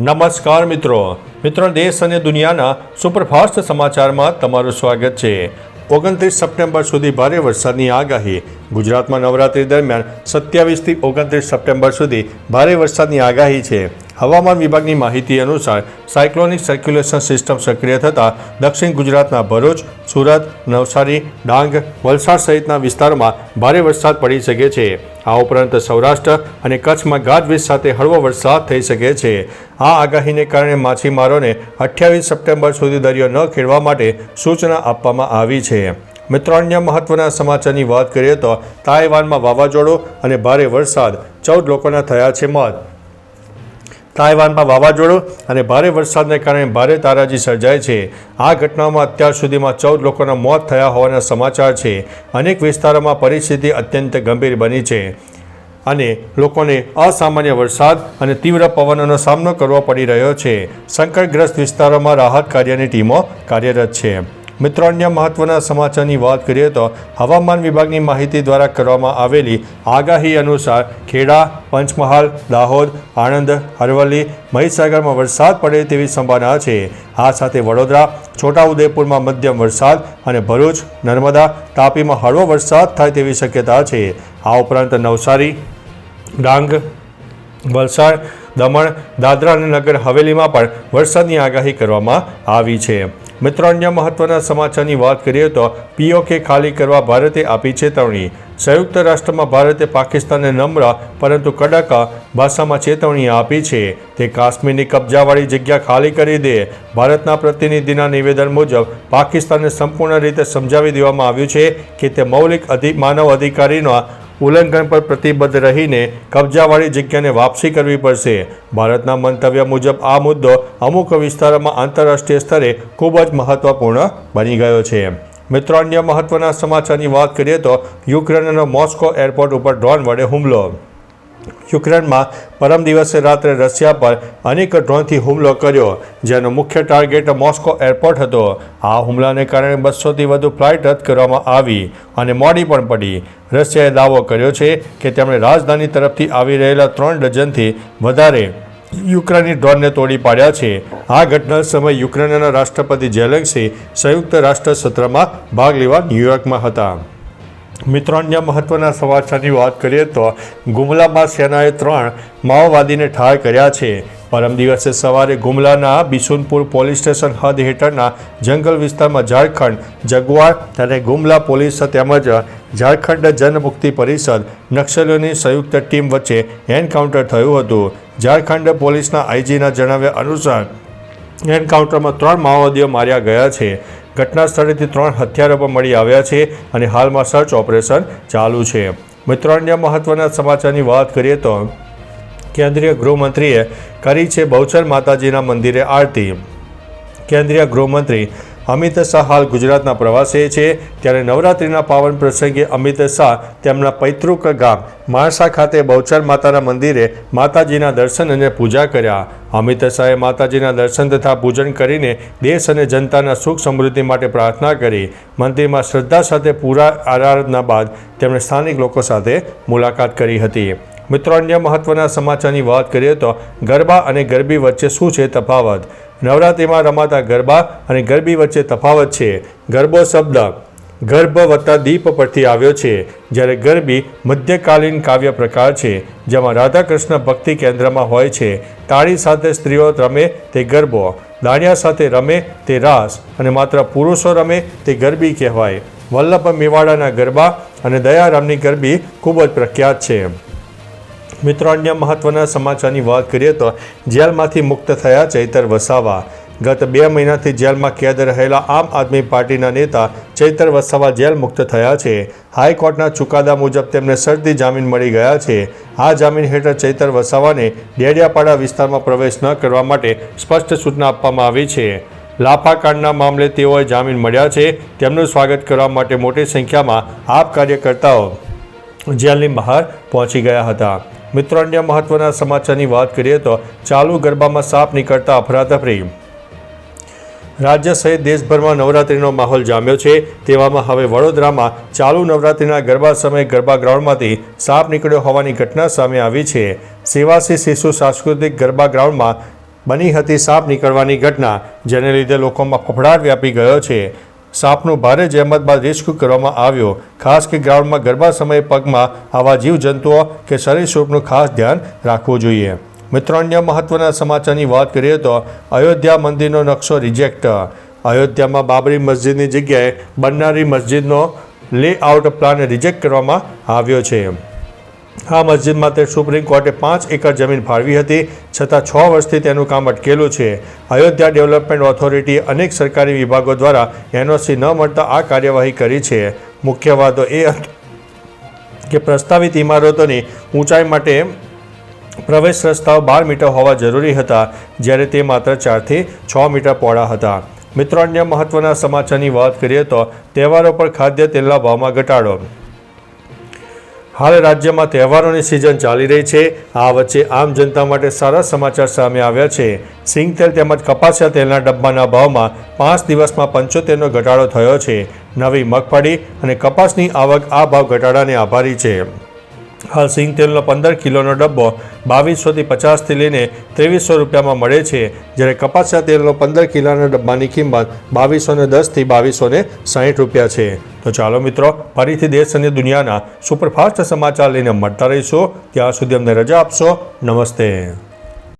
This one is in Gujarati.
નમસ્કાર મિત્રો. મિત્રો, દેશ અને દુનિયાના સુપરફાસ્ટ સમાચારમાં તમારું સ્વાગત છે. ઓગણત્રીસ સપ્ટેમ્બર સુધી ભારે વરસાદની આગાહી. ગુજરાતમાં નવરાત્રી દરમિયાન સત્યાવીસથી ઓગણત્રીસ સપ્ટેમ્બર સુધી ભારે વરસાદની આગાહી છે. હવામાન વિભાગની માહિતી અનુસાર સાયક્લોનિક સર્ક્યુલેશન સિસ્ટમ સક્રિય થતાં દક્ષિણ ગુજરાતના ભરૂચ, સુરત, નવસારી, ડાંગ, વલસાડ સહિતના વિસ્તારોમાં ભારે વરસાદ પડી શકે છે. આ ઉપરાંત સૌરાષ્ટ્ર અને કચ્છમાં ગાજવીજ સાથે હળવો વરસાદ થઈ શકે છે. આ આગાહીને કારણે માછીમારોને અઠ્યાવીસ સપ્ટેમ્બર સુધી દરિયો ન ખેડવા માટે સૂચના આપવામાં આવી છે. મિત્રો, અન્ય મહત્વના સમાચારની વાત કરીએ તો તાઇવાનમાં વાવાઝોડું અને ભારે વરસાદ ચૌદ લોકોના થયા છે મોત. તાઇવાનમાં વાવાઝોડું અને ભારે વરસાદને કારણે ભારે તારાજી સર્જાય છે. આ ઘટનામાં અત્યાર સુધીમાં ચૌદ લોકોના મોત થયા હોવાના સમાચાર છે. અનેક વિસ્તારોમાં પરિસ્થિતિ અત્યંત ગંભીર બની છે અને લોકોને અસામાન્ય વરસાદ અને તીવ્ર પવનોનો સામનો કરવો પડી રહ્યો છે. સંકટગ્રસ્ત વિસ્તારોમાં રાહત કાર્યની ટીમો કાર્યરત છે. મિત્રો, અન્ય મહત્વના સમાચારની વાત કરીએ તો હવામાન વિભાગની માહિતી દ્વારા કરવામાં આવેલી આગાહી અનુસાર ખેડા, પંચમહાલ, દાહોદ, આણંદ, અરવલ્લી, મહીસાગરમાં વરસાદ પડે તેવી સંભાવના છે. આ સાથે વડોદરા, છોટાઉદેપુરમાં મધ્યમ વરસાદ અને ભરૂચ, નર્મદા તાપીમાં હળવો વરસાદ થાય તેવી શક્યતા છે. આ ઉપરાંત નવસારી, ડાંગ, વલસાડ, દમણ, દાદરા અને નગર હવેલીમાં પણ વરસાદની આગાહી કરવામાં આવી છે. મિત્રો, અન્ય મહત્વના સમાચારની વાત કરીએ તો પીઓકે ખાલી કરવા ભારતે આપી ચેતવણી. સંયુક્ત રાષ્ટ્રમાં ભારતે પાકિસ્તાનને નમ્ર પરંતુ કડક ભાષામાં ચેતવણી આપી છે. તે કાશ્મીરની કબજાવાળી જગ્યા ખાલી કરી દે. ભારતના પ્રતિનિધિના નિવેદન મુજબ, પાકિસ્તાનને સંપૂર્ણ રીતે સમજાવી દેવામાં આવ્યું છે કે તે મૌલિક અધિ, માનવ અધિકારીનો ઉલ્લંઘન પર પ્રતિબદ્ધ રહીને કબજાવાળી જગ્યાને વાપસી કરવી પડશે. ભારતના મંતવ્ય મુજબ આ મુદ્દો અમુક વિસ્તારોમાં આંતરરાષ્ટ્રીય સ્તરે ખૂબ જ મહત્વપૂર્ણ બની ગયો છે. મિત્રો, અન્ય મહત્વના સમાચારની વાત કરીએ તો યુક્રેનનો મોસ્કો એરપોર્ટ ઉપર ડ્રોન વડે હુમલો. યુક્રેનમાં પરમ દિવસે રાત્રે રશિયા પર અનેક ડ્રોનથી હુમલો કર્યો, જેનો મુખ્ય ટાર્ગેટ મોસ્કો એરપોર્ટ હતો. આ હુમલાને કારણે બસોથી વધુ ફ્લાઇટ રદ કરવામાં આવી અને મોડી પણ પડી. રશિયાએ દાવો કર્યો છે કે તેમણે રાજધાની તરફથી આવી રહેલા ત્રણ ડઝનથી વધારે યુક્રેની ડ્રોનને તોડી પાડ્યા છે. આ ઘટના સમયે યુક્રેનના રાષ્ટ્રપતિ જેલેન્સી સંયુક્ત રાષ્ટ્ર સત્રમાં ભાગ લેવા ન્યૂયોર્કમાં હતા. મિત્રો, અન્ય મહત્વના સમાચારની વાત કરીએ તો ગુમલામાં સેનાએ ત્રણ માઓવાદીને ઠાર કર્યા છે. પરમ દિવસે સવારે ગુમલાના બિશુનપુર પોલીસ સ્ટેશન હદ હેઠળના જંગલ વિસ્તારમાં ઝારખંડ જગવાડ અને ગુમલા પોલીસ તેમજ ઝારખંડ જનમુક્તિ પરિષદ નક્સલીઓની સંયુક્ત ટીમ વચ્ચે એન્કાઉન્ટર થયું હતું. ઝારખંડ પોલીસના આઈજીના જણાવ્યા અનુસાર, એન્કાઉન્ટરમાં ત્રણ માઓવાદીઓ માર્યા ગયા છે. ઘટના સ્થળેથી ત્રણ હથિયારો પણ મળી આવ્યા છે અને હાલમાં સર્ચ ઓપરેશન ચાલુ છે. મિત્રો, અન્ય મહત્વના સમાચારની વાત કરીએ તો કેન્દ્રીય ગૃહમંત્રીએ કરી છે બહુચર માતાજીના મંદિરે આરતી. કેન્દ્રીય ગૃહમંત્રી અમિત શાહ હાલ ગુજરાતના પ્રવાસે છે. ત્યારે નવરાત્રિના પાવન પ્રસંગે અમિત શાહ તેમના પૈતૃક ગામ માણસા ખાતે બહુચર માતાના મંદિરે માતાજીના દર્શન અને પૂજા કર્યા. અમિત શાહે માતાજીના દર્શન તથા પૂજન કરીને દેશ અને જનતાના સુખ સમૃદ્ધિ માટે પ્રાર્થના કરી. મંદિરમાં શ્રદ્ધા સાથે પૂરા આરાધના બાદ તેમણે સ્થાનિક લોકો સાથે મુલાકાત કરી હતી. મિત્રો, અન્ય મહત્વના સમાચારની વાત કરીએ તો ગરબા અને ગરબી વચ્ચે શું છે તફાવત? નવરાત્રિમાં રમાતા ગરબા અને ગરબી વચ્ચે તફાવત છે. ગરબો શબ્દ ગર્ભ વત્તા દીપ પરથી આવ્યો છે, જ્યારે ગરબી મધ્યકાલીન કાવ્ય પ્રકાર છે, જેમાં રાધાકૃષ્ણ ભક્તિ કેન્દ્રમાં હોય છે. તાળી સાથે સ્ત્રીઓ રમે તે ગરબો, દાણિયા સાથે રમે તે રાસ, અને માત્ર પુરુષો રમે તે ગરબી કહેવાય. વલ્લભ મેવાડાના ગરબા અને દયારામની ગરબી ખૂબ જ પ્રખ્યાત છે. મિત્રો અન્ય મહત્વના સમાચારની વાત કરીએ તો જેલમાંથી મુક્ત થયા ચૈતર વસાવા. ગત બે મહિનાથી જેલમાં કેદ રહેલા આમ આદમી પાર્ટીના નેતા ચૈતર વસાવા જેલ મુક્ત થયા છે. હાઈકોર્ટના ચુકાદા મુજબ તેમને શરતી જામીન મળી ગયા છે. આ જામીન હેઠળ ચૈતર વસાવાને ડેડિયાપાડા વિસ્તારમાં પ્રવેશ ન કરવા માટે સ્પષ્ટ સૂચના આપવામાં આવી છે. લાફાકાંડના મામલે તેઓએ જામીન મળ્યા છે. તેમનું સ્વાગત કરવા માટે મોટી સંખ્યામાં આપ કાર્યકર્તાઓ જેલની બહાર પહોંચી ગયા હતા. મિત્રો, અન્ય મહત્વના સમાચારની વાત કરીએ તો ચાલુ ગરબામાં સાપ નીકળતા અફરાતફરી. રાજ્ય સહિત દેશભરમાં નવરાત્રિનો માહોલ જામ્યો છે. તેવામાં હવે વડોદરામાં ચાલુ નવરાત્રિના ગરબા સમયે ગરબા ગ્રાઉન્ડમાંથી સાપ નીકળ્યો હોવાની ઘટના સામે આવી છે. સેવાસી શિશુ સાંસ્કૃતિક ગરબા ગ્રાઉન્ડમાં બની હતી સાપ નીકળવાની ઘટના, જેને લીધે લોકોમાં ફફડાટ વ્યાપી ગયો છે. સાપનું ભારે જહેમત બાદ રેસ્ક્યુ કરવામાં આવ્યો. ખાસ કે ગ્રાઉન્ડમાં ગરબા સમયે પગમાં આવા જીવજંતુઓ કે સરીસૃપનું ખાસ ધ્યાન રાખવું જોઈએ. મિત્રો, અન્ય મહત્વના સમાચારની વાત કરીએ તો અયોધ્યા મંદિરનો નકશો રિજેક્ટ અયોધ્યામાં બાબરી મસ્જિદની જગ્યાએ બનનારી મસ્જિદનો લેઆઉટ પ્લાન રિજેક્ટ કરવામાં આવ્યો છે. આ મસ્જિદ માટે સુપ્રીમ કોર્ટે પાંચ એકર જમીન ફાળવી હતી, છતાં છ વર્ષથી તેનું કામ અટકેલું છે. અયોધ્યા ડેવલપમેન્ટ ઓથોરિટી અનેક સરકારી વિભાગો દ્વારા એનઓસી ન મળતા આ કાર્યવાહી કરી છે. મુખ્ય વાતો એ કે પ્રસ્તાવિત ઇમારતોની ઊંચાઈ માટે પ્રવેશ રસ્તાઓ બાર મીટર હોવા જરૂરી હતા, જ્યારે તે માત્ર ચારથી છ મીટર પહોળા હતા. મિત્રો, અન્ય મહત્વના સમાચારની વાત કરીએ તો તહેવારો પર ખાદ્ય તેલના ભાવમાં ઘટાડો હાલ રાજ્યમાં તહેવારોની સિઝન ચાલી રહી છે. આ વચ્ચે આમ જનતા માટે સારા સમાચાર સામે આવ્યા છે. સિંગ તેલ તેમજ કપાસિયા તેલના ડબ્બાના ભાવમાં પાંચ દિવસમાં પંચોતેરનો ઘટાડો થયો છે. નવી મગફળી અને કપાસની આવક આ ભાવ ઘટાડાને આભારી છે. હાલ સિંગ તેલનો પંદર કિલોનો ડબ્બો બાવીસોથી પચાસથી લઈને ત્રેવીસો રૂપિયામાં મળે છે. જ્યારે કપાસના તેલનો પંદર કિલોના ડબ્બાની કિંમત બાવીસો ને દસથી બાવીસો ને સાહીઠ રૂપિયા છે. તો ચાલો મિત્રો, ફરીથી દેશ અને દુનિયાના સુપરફાસ્ટ સમાચાર લઈને મળતા રહીશું. ત્યાં સુધી અમને રજા આપશો. નમસ્તે.